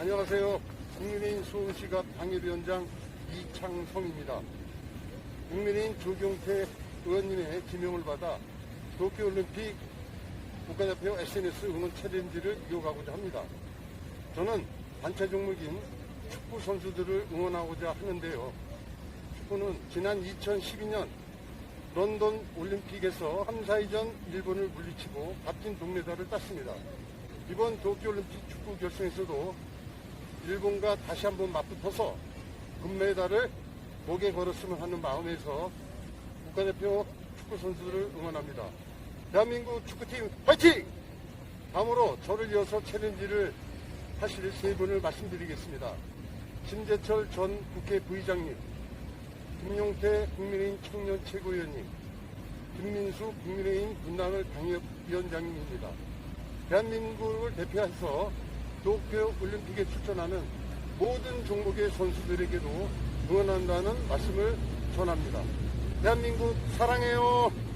안녕하세요. 국민의힘 서울시가 당협위원장 이창성입니다. 국민의힘 조경태 의원님의 지명을 받아 도쿄올림픽 국가대표 SNS 응원 챌린지를 이어가고자 합니다. 저는 단체 종목인 축구 선수들을 응원하고자 하는데요. 축구는 지난 2012년 런던 올림픽에서 3, 4위전 일본을 물리치고 값진 동메달을 땄습니다. 이번 도쿄올림픽 축구 결승에서도 일본과 다시 한번 맞붙어서 금메달을 목에 걸었으면 하는 마음에서 국가대표 축구 선수들을 응원합니다. 대한민국 축구팀 화이팅! 다음으로 저를 이어서 챌린지를 하실 세 분을 말씀드리겠습니다. 김재철 전 국회 부의장님, 김용태 국민의힘 청년 최고위원님, 김민수 국민의힘 분당을 당협위원장님입니다. 대한민국을 대표해서 도쿄 올림픽에 출전하는 모든 종목의 선수들에게도 응원한다는 말씀을 전합니다. 대한민국 사랑해요.